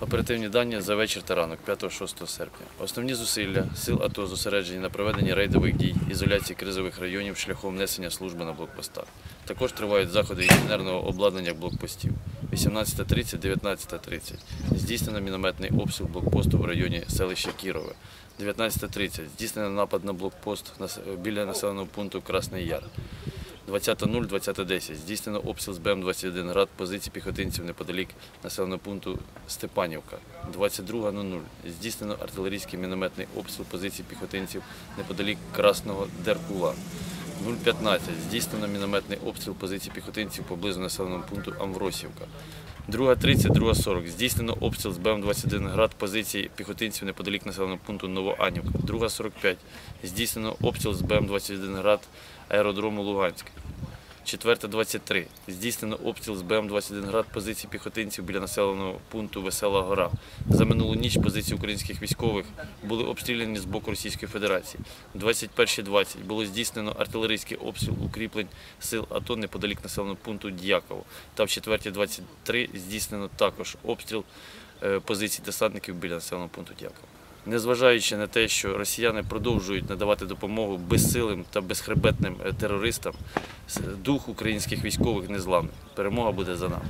Оперативні дані за вечір та ранок 5-6 серпня. Основні зусилля сил АТО зосереджені на проведенні рейдових дій, ізоляції кризових районів шляхом несення служби на блокпостах. Також тривають заходи інженерного обладнання блокпостів. 18.30, 19.30. Здійснено мінометний обстріл блокпосту в районі селища Кірове. 19.30. Здійснено напад на блокпост біля населеного пункту Красний Яр. 20.0, 20.10. Здійснено обстріл з БМ-21 град позицій піхотинців неподалік населеного пункту Степанівка. 22.00. Здійснено артилерійський мінометний обстріл позицій піхотинців неподалік Красного Деркула. 0.15. Здійснено мінометний обстріл позицій піхотинців поблизу населеного пункту Амвросівка. 2.30, 2.40. Здійснено обстріл з БМ-21 град позиції піхотинців неподалік населеного пункту Новоанівка. 2.45. Здійснено обстріл з БМ-21 град аеродрому Луганськ. 4.23. Здійснено обстріл з БМ-21 град позицій піхотинців біля населеного пункту Весела Гора. За минулу ніч позиції українських військових були обстріляні з боку Російської Федерації. 21.20 було здійснено артилерійський обстріл укріплень сил АТО неподалік населеного пункту Дяково. Та в 4.23 здійснено також обстріл е, позицій десантників біля населеного пункту Дяково. Незважаючи на те, що росіяни продовжують надавати допомогу безсилим та безхребетним е, терористам, дух українських військових незламний. Перемога буде за нами.